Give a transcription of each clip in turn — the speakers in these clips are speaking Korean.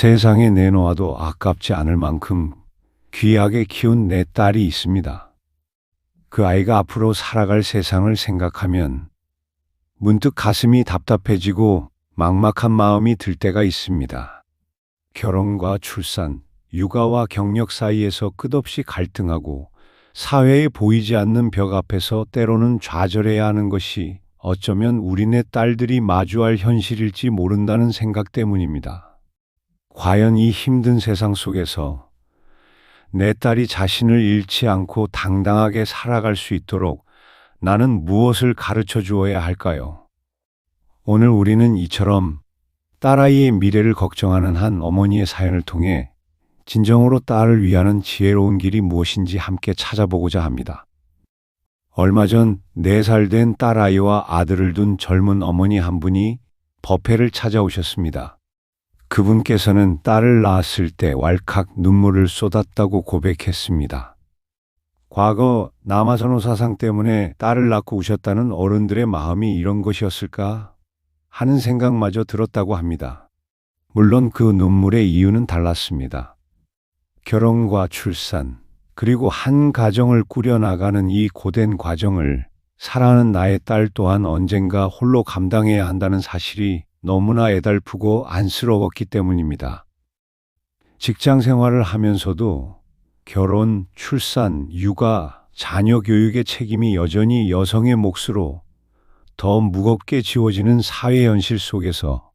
세상에 내놓아도 아깝지 않을 만큼 귀하게 키운 내 딸이 있습니다. 그 아이가 앞으로 살아갈 세상을 생각하면 문득 가슴이 답답해지고 막막한 마음이 들 때가 있습니다. 결혼과 출산, 육아와 경력 사이에서 끝없이 갈등하고 사회에 보이지 않는 벽 앞에서 때로는 좌절해야 하는 것이 어쩌면 우리네 딸들이 마주할 현실일지 모른다는 생각 때문입니다. 과연 이 힘든 세상 속에서 내 딸이 자신을 잃지 않고 당당하게 살아갈 수 있도록 나는 무엇을 가르쳐 주어야 할까요? 오늘 우리는 이처럼 딸아이의 미래를 걱정하는 한 어머니의 사연을 통해 진정으로 딸을 위하는 지혜로운 길이 무엇인지 함께 찾아보고자 합니다. 얼마 전 4살 된 딸아이와 아들을 둔 젊은 어머니 한 분이 법회를 찾아오셨습니다. 그분께서는 딸을 낳았을 때 왈칵 눈물을 쏟았다고 고백했습니다. 과거 남아선호 사상 때문에 딸을 낳고 우셨다는 어른들의 마음이 이런 것이었을까 하는 생각마저 들었다고 합니다. 물론 그 눈물의 이유는 달랐습니다. 결혼과 출산, 그리고 한 가정을 꾸려나가는 이 고된 과정을 사랑하는 나의 딸 또한 언젠가 홀로 감당해야 한다는 사실이 너무나 애달프고 안쓰러웠기 때문입니다. 직장 생활을 하면서도 결혼, 출산, 육아, 자녀 교육의 책임이 여전히 여성의 몫으로 더 무겁게 지워지는 사회 현실 속에서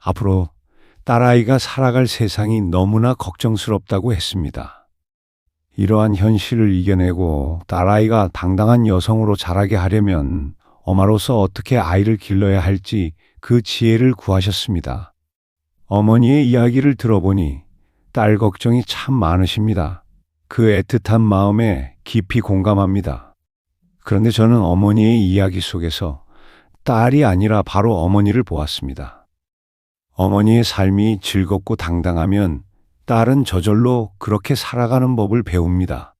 앞으로 딸아이가 살아갈 세상이 너무나 걱정스럽다고 했습니다. 이러한 현실을 이겨내고 딸아이가 당당한 여성으로 자라게 하려면 엄마로서 어떻게 아이를 길러야 할지 그 지혜를 구하셨습니다. 어머니의 이야기를 들어보니 딸 걱정이 참 많으십니다. 그 애틋한 마음에 깊이 공감합니다. 그런데 저는 어머니의 이야기 속에서 딸이 아니라 바로 어머니를 보았습니다. 어머니의 삶이 즐겁고 당당하면 딸은 저절로 그렇게 살아가는 법을 배웁니다.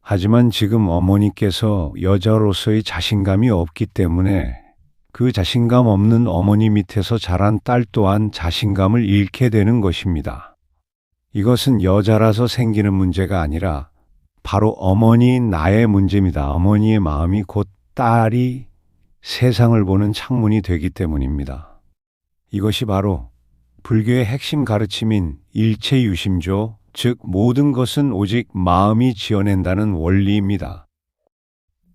하지만 지금 어머니께서 여자로서의 자신감이 없기 때문에 그 자신감 없는 어머니 밑에서 자란 딸 또한 자신감을 잃게 되는 것입니다. 이것은 여자라서 생기는 문제가 아니라 바로 어머니인 나의 문제입니다. 어머니의 마음이 곧 딸이 세상을 보는 창문이 되기 때문입니다. 이것이 바로 불교의 핵심 가르침인 일체유심조, 즉 모든 것은 오직 마음이 지어낸다는 원리입니다.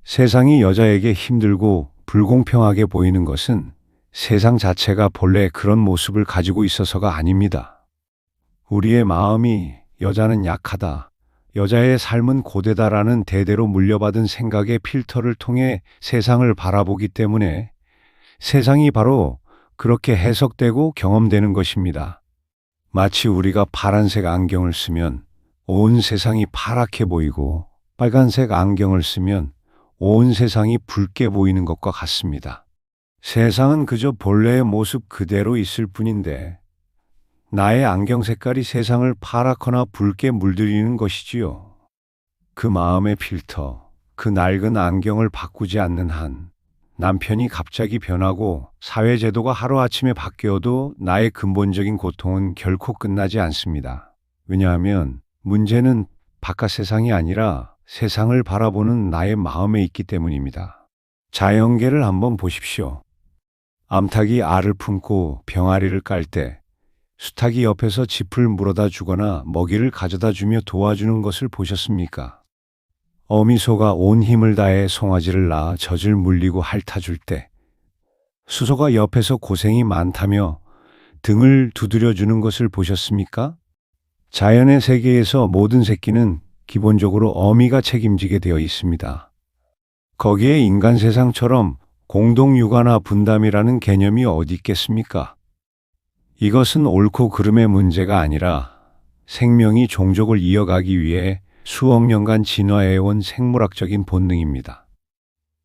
세상이 여자에게 힘들고 불공평하게 보이는 것은 세상 자체가 본래 그런 모습을 가지고 있어서가 아닙니다. 우리의 마음이 여자는 약하다, 여자의 삶은 고되다라는 대대로 물려받은 생각의 필터를 통해 세상을 바라보기 때문에 세상이 바로 그렇게 해석되고 경험되는 것입니다. 마치 우리가 파란색 안경을 쓰면 온 세상이 파랗게 보이고 빨간색 안경을 쓰면 온 세상이 붉게 보이는 것과 같습니다. 세상은 그저 본래의 모습 그대로 있을 뿐인데 나의 안경 색깔이 세상을 파랗거나 붉게 물들이는 것이지요. 그 마음의 필터, 그 낡은 안경을 바꾸지 않는 한 남편이 갑자기 변하고 사회제도가 하루아침에 바뀌어도 나의 근본적인 고통은 결코 끝나지 않습니다. 왜냐하면 문제는 바깥 세상이 아니라 세상을 바라보는 나의 마음에 있기 때문입니다. 자연계를 한번 보십시오. 암탉이 알을 품고 병아리를 깔 때 수탉이 옆에서 짚을 물어다 주거나 먹이를 가져다 주며 도와주는 것을 보셨습니까? 어미소가 온 힘을 다해 송아지를 낳아 젖을 물리고 핥아줄 때 수소가 옆에서 고생이 많다며 등을 두드려 주는 것을 보셨습니까? 자연의 세계에서 모든 새끼는 기본적으로 어미가 책임지게 되어 있습니다. 거기에 인간 세상처럼 공동 육아나 분담이라는 개념이 어디 있겠습니까? 이것은 옳고 그름의 문제가 아니라 생명이 종족을 이어가기 위해 수억 년간 진화해온 생물학적인 본능입니다.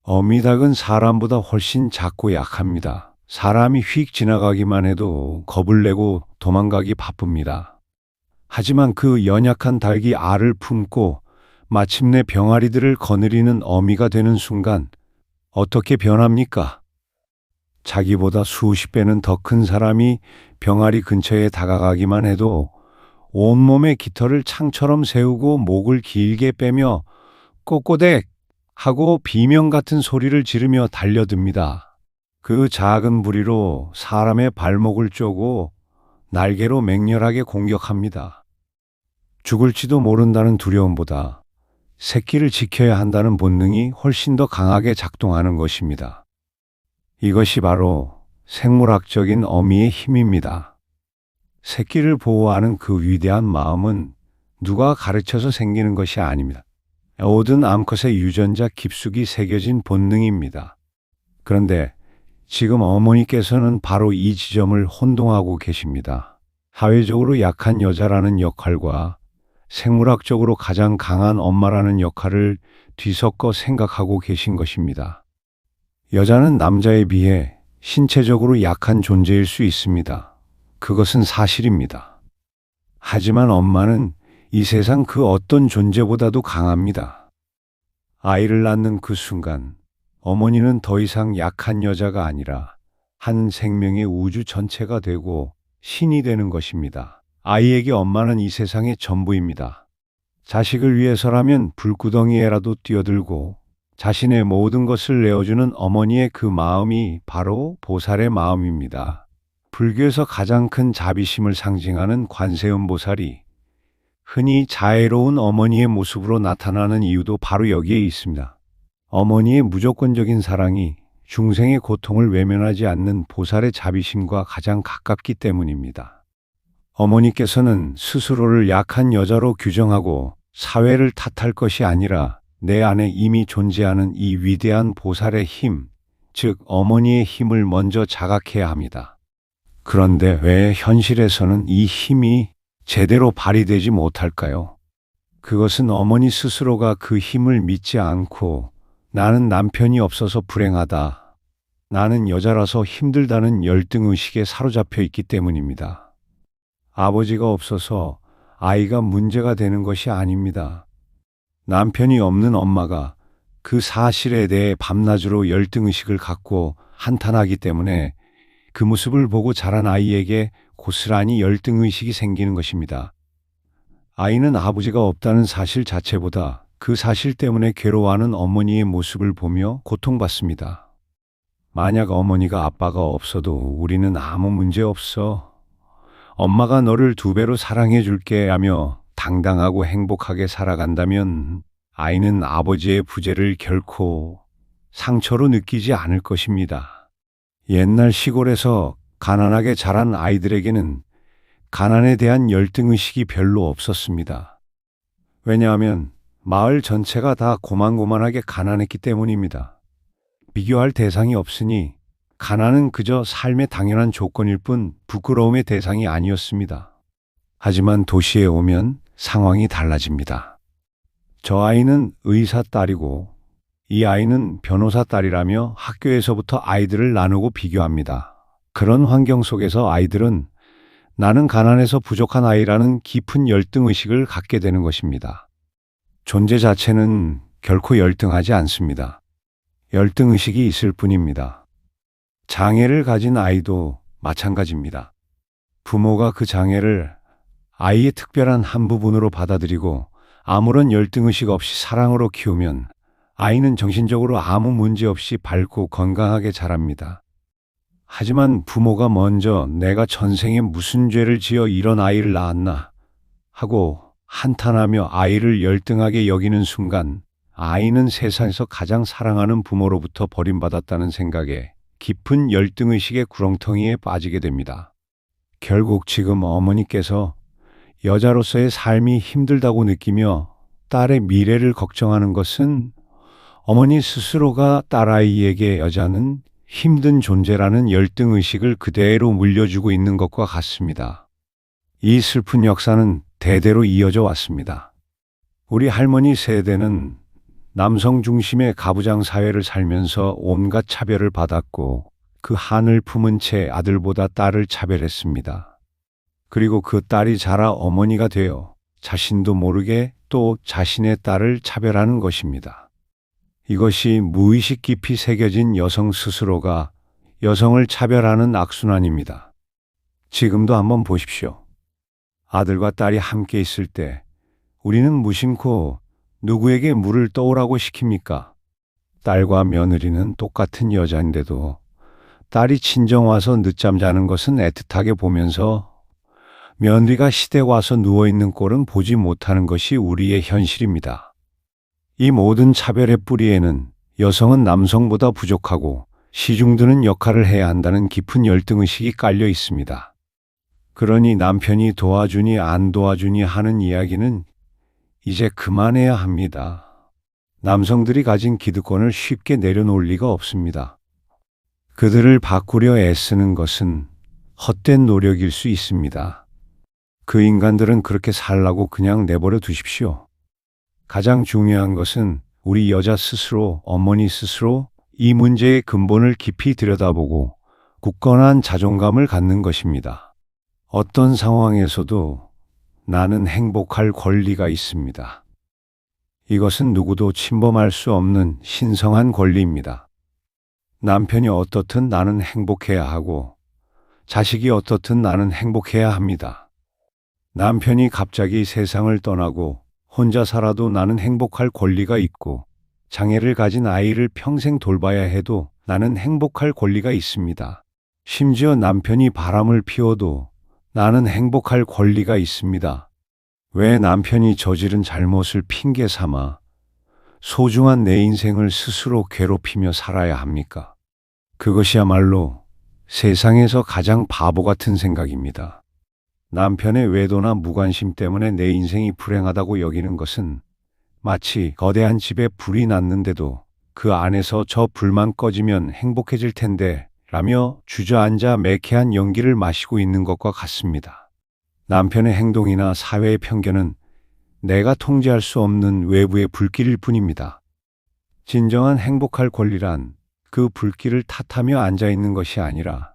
어미닭은 사람보다 훨씬 작고 약합니다. 사람이 휙 지나가기만 해도 겁을 내고 도망가기 바쁩니다. 하지만 그 연약한 닭이 알을 품고 마침내 병아리들을 거느리는 어미가 되는 순간 어떻게 변합니까? 자기보다 수십 배는 더 큰 사람이 병아리 근처에 다가가기만 해도 온몸에 깃털을 창처럼 세우고 목을 길게 빼며 꼬꼬댁 하고 비명 같은 소리를 지르며 달려듭니다. 그 작은 부리로 사람의 발목을 쪼고 날개로 맹렬하게 공격합니다. 죽을지도 모른다는 두려움보다 새끼를 지켜야 한다는 본능이 훨씬 더 강하게 작동하는 것입니다. 이것이 바로 생물학적인 어미의 힘입니다. 새끼를 보호하는 그 위대한 마음은 누가 가르쳐서 생기는 것이 아닙니다. 모든 암컷의 유전자 깊숙이 새겨진 본능입니다. 그런데 지금 어머니께서는 바로 이 지점을 혼동하고 계십니다. 사회적으로 약한 여자라는 역할과 생물학적으로 가장 강한 엄마라는 역할을 뒤섞어 생각하고 계신 것입니다. 여자는 남자에 비해 신체적으로 약한 존재일 수 있습니다. 그것은 사실입니다. 하지만 엄마는 이 세상 그 어떤 존재보다도 강합니다. 아이를 낳는 그 순간 어머니는 더 이상 약한 여자가 아니라 한 생명의 우주 전체가 되고 신이 되는 것입니다. 아이에게 엄마는 이 세상의 전부입니다. 자식을 위해서라면 불구덩이에라도 뛰어들고 자신의 모든 것을 내어주는 어머니의 그 마음이 바로 보살의 마음입니다. 불교에서 가장 큰 자비심을 상징하는 관세음 보살이 흔히 자애로운 어머니의 모습으로 나타나는 이유도 바로 여기에 있습니다. 어머니의 무조건적인 사랑이 중생의 고통을 외면하지 않는 보살의 자비심과 가장 가깝기 때문입니다. 어머니께서는 스스로를 약한 여자로 규정하고 사회를 탓할 것이 아니라 내 안에 이미 존재하는 이 위대한 보살의 힘, 즉 어머니의 힘을 먼저 자각해야 합니다. 그런데 왜 현실에서는 이 힘이 제대로 발휘되지 못할까요? 그것은 어머니 스스로가 그 힘을 믿지 않고 나는 남편이 없어서 불행하다. 나는 여자라서 힘들다는 열등의식에 사로잡혀 있기 때문입니다. 아버지가 없어서 아이가 문제가 되는 것이 아닙니다. 남편이 없는 엄마가 그 사실에 대해 밤낮으로 열등의식을 갖고 한탄하기 때문에 그 모습을 보고 자란 아이에게 고스란히 열등의식이 생기는 것입니다. 아이는 아버지가 없다는 사실 자체보다 그 사실 때문에 괴로워하는 어머니의 모습을 보며 고통받습니다. 만약 어머니가 아빠가 없어도 우리는 아무 문제 없어. 엄마가 너를 두 배로 사랑해 줄게 하며 당당하고 행복하게 살아간다면 아이는 아버지의 부재를 결코 상처로 느끼지 않을 것입니다. 옛날 시골에서 가난하게 자란 아이들에게는 가난에 대한 열등의식이 별로 없었습니다. 왜냐하면 마을 전체가 다 고만고만하게 가난했기 때문입니다. 비교할 대상이 없으니 가난은 그저 삶의 당연한 조건일 뿐 부끄러움의 대상이 아니었습니다. 하지만 도시에 오면 상황이 달라집니다. 저 아이는 의사 딸이고 이 아이는 변호사 딸이라며 학교에서부터 아이들을 나누고 비교합니다. 그런 환경 속에서 아이들은 나는 가난해서 부족한 아이라는 깊은 열등 의식을 갖게 되는 것입니다. 존재 자체는 결코 열등하지 않습니다. 열등 의식이 있을 뿐입니다. 장애를 가진 아이도 마찬가지입니다. 부모가 그 장애를 아이의 특별한 한 부분으로 받아들이고 아무런 열등의식 없이 사랑으로 키우면 아이는 정신적으로 아무 문제 없이 밝고 건강하게 자랍니다. 하지만 부모가 먼저 내가 전생에 무슨 죄를 지어 이런 아이를 낳았나 하고 한탄하며 아이를 열등하게 여기는 순간 아이는 세상에서 가장 사랑하는 부모로부터 버림받았다는 생각에 깊은 열등의식의 구렁텅이에 빠지게 됩니다. 결국 지금 어머니께서 여자로서의 삶이 힘들다고 느끼며 딸의 미래를 걱정하는 것은 어머니 스스로가 딸아이에게 여자는 힘든 존재라는 열등의식을 그대로 물려주고 있는 것과 같습니다. 이 슬픈 역사는 대대로 이어져 왔습니다. 우리 할머니 세대는 남성 중심의 가부장 사회를 살면서 온갖 차별을 받았고 그 한을 품은 채 아들보다 딸을 차별했습니다. 그리고 그 딸이 자라 어머니가 되어 자신도 모르게 또 자신의 딸을 차별하는 것입니다. 이것이 무의식 깊이 새겨진 여성 스스로가 여성을 차별하는 악순환입니다. 지금도 한번 보십시오. 아들과 딸이 함께 있을 때 우리는 무심코 누구에게 물을 떠오라고 시킵니까? 딸과 며느리는 똑같은 여자인데도 딸이 친정 와서 늦잠 자는 것은 애틋하게 보면서 며느리가 시댁 와서 누워 있는 꼴은 보지 못하는 것이 우리의 현실입니다. 이 모든 차별의 뿌리에는 여성은 남성보다 부족하고 시중드는 역할을 해야 한다는 깊은 열등의식이 깔려 있습니다. 그러니 남편이 도와주니 안 도와주니 하는 이야기는 이제 그만해야 합니다. 남성들이 가진 기득권을 쉽게 내려놓을 리가 없습니다. 그들을 바꾸려 애쓰는 것은 헛된 노력일 수 있습니다. 그 인간들은 그렇게 살라고 그냥 내버려 두십시오. 가장 중요한 것은 우리 여자 스스로, 어머니 스스로 이 문제의 근본을 깊이 들여다보고 굳건한 자존감을 갖는 것입니다. 어떤 상황에서도 나는 행복할 권리가 있습니다. 이것은 누구도 침범할 수 없는 신성한 권리입니다. 남편이 어떻든 나는 행복해야 하고 자식이 어떻든 나는 행복해야 합니다. 남편이 갑자기 세상을 떠나고 혼자 살아도 나는 행복할 권리가 있고 장애를 가진 아이를 평생 돌봐야 해도 나는 행복할 권리가 있습니다. 심지어 남편이 바람을 피워도 나는 행복할 권리가 있습니다. 왜 남편이 저지른 잘못을 핑계 삼아 소중한 내 인생을 스스로 괴롭히며 살아야 합니까? 그것이야말로 세상에서 가장 바보 같은 생각입니다. 남편의 외도나 무관심 때문에 내 인생이 불행하다고 여기는 것은 마치 거대한 집에 불이 났는데도 그 안에서 저 불만 꺼지면 행복해질 텐데 라며 주저앉아 매캐한 연기를 마시고 있는 것과 같습니다. 남편의 행동이나 사회의 편견은 내가 통제할 수 없는 외부의 불길일 뿐입니다. 진정한 행복할 권리란 그 불길을 탓하며 앉아 있는 것이 아니라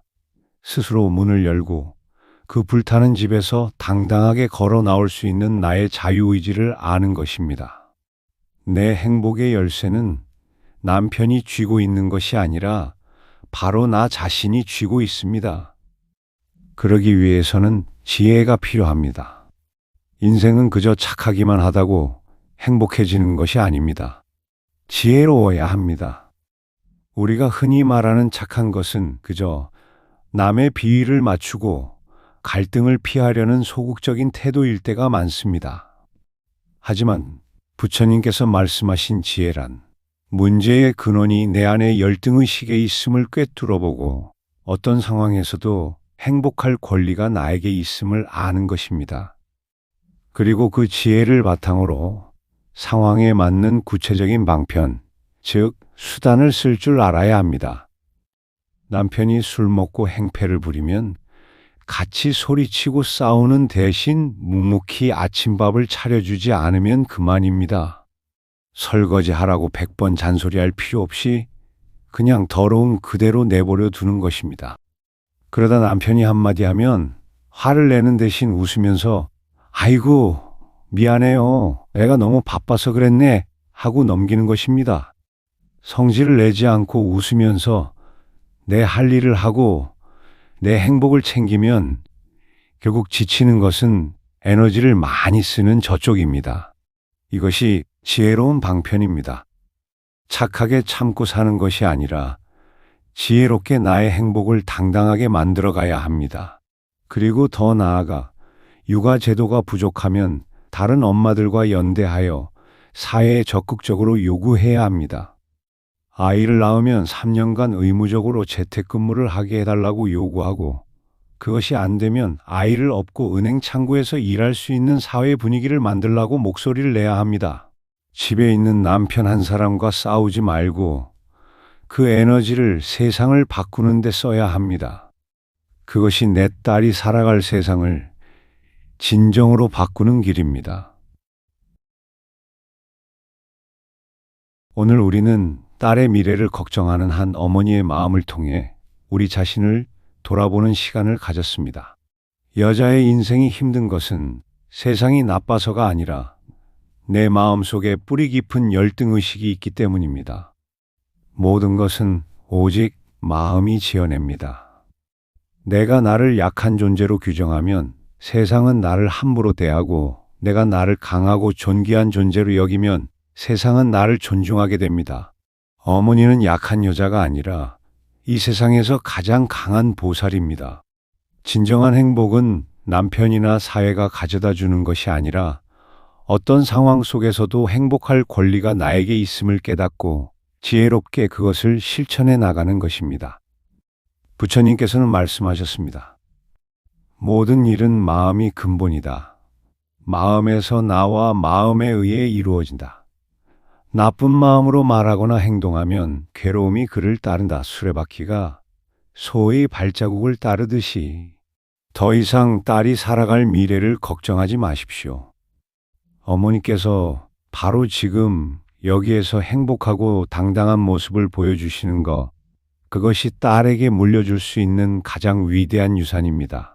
스스로 문을 열고 그 불타는 집에서 당당하게 걸어 나올 수 있는 나의 자유의지를 아는 것입니다. 내 행복의 열쇠는 남편이 쥐고 있는 것이 아니라 바로 나 자신이 쥐고 있습니다. 그러기 위해서는 지혜가 필요합니다. 인생은 그저 착하기만 하다고 행복해지는 것이 아닙니다. 지혜로워야 합니다. 우리가 흔히 말하는 착한 것은 그저 남의 비위를 맞추고 갈등을 피하려는 소극적인 태도일 때가 많습니다. 하지만 부처님께서 말씀하신 지혜란 문제의 근원이 내 안에 열등의 식에 있음을 꿰뚫어보고 어떤 상황에서도 행복할 권리가 나에게 있음을 아는 것입니다. 그리고 그 지혜를 바탕으로 상황에 맞는 구체적인 방편, 즉, 수단을 쓸 줄 알아야 합니다. 남편이 술 먹고 행패를 부리면 같이 소리치고 싸우는 대신 묵묵히 아침밥을 차려주지 않으면 그만입니다. 설거지 하라고 백 번 잔소리할 필요 없이 그냥 더러운 그대로 내버려 두는 것입니다. 그러다 남편이 한마디 하면 화를 내는 대신 웃으면서 아이고, 미안해요. 애가 너무 바빠서 그랬네. 하고 넘기는 것입니다. 성질을 내지 않고 웃으면서 내 할 일을 하고 내 행복을 챙기면 결국 지치는 것은 에너지를 많이 쓰는 저쪽입니다. 이것이 지혜로운 방편입니다. 착하게 참고 사는 것이 아니라 지혜롭게 나의 행복을 당당하게 만들어 가야 합니다. 그리고 더 나아가 육아 제도가 부족하면 다른 엄마들과 연대하여 사회에 적극적으로 요구해야 합니다. 아이를 낳으면 3년간 의무적으로 재택근무를 하게 해달라고 요구하고 그것이 안 되면 아이를 업고 은행 창구에서 일할 수 있는 사회 분위기를 만들라고 목소리를 내야 합니다. 집에 있는 남편 한 사람과 싸우지 말고 그 에너지를 세상을 바꾸는 데 써야 합니다. 그것이 내 딸이 살아갈 세상을 진정으로 바꾸는 길입니다. 오늘 우리는 딸의 미래를 걱정하는 한 어머니의 마음을 통해 우리 자신을 돌아보는 시간을 가졌습니다. 여자의 인생이 힘든 것은 세상이 나빠서가 아니라 내 마음 속에 뿌리 깊은 열등 의식이 있기 때문입니다. 모든 것은 오직 마음이 지어냅니다. 내가 나를 약한 존재로 규정하면 세상은 나를 함부로 대하고 내가 나를 강하고 존귀한 존재로 여기면 세상은 나를 존중하게 됩니다. 어머니는 약한 여자가 아니라 이 세상에서 가장 강한 보살입니다. 진정한 행복은 남편이나 사회가 가져다 주는 것이 아니라 어떤 상황 속에서도 행복할 권리가 나에게 있음을 깨닫고 지혜롭게 그것을 실천해 나가는 것입니다. 부처님께서는 말씀하셨습니다. 모든 일은 마음이 근본이다. 마음에서 나와 마음에 의해 이루어진다. 나쁜 마음으로 말하거나 행동하면 괴로움이 그를 따른다. 수레바퀴가 소의 발자국을 따르듯이 더 이상 딸이 살아갈 미래를 걱정하지 마십시오. 어머니께서 바로 지금 여기에서 행복하고 당당한 모습을 보여주시는 것, 그것이 딸에게 물려줄 수 있는 가장 위대한 유산입니다.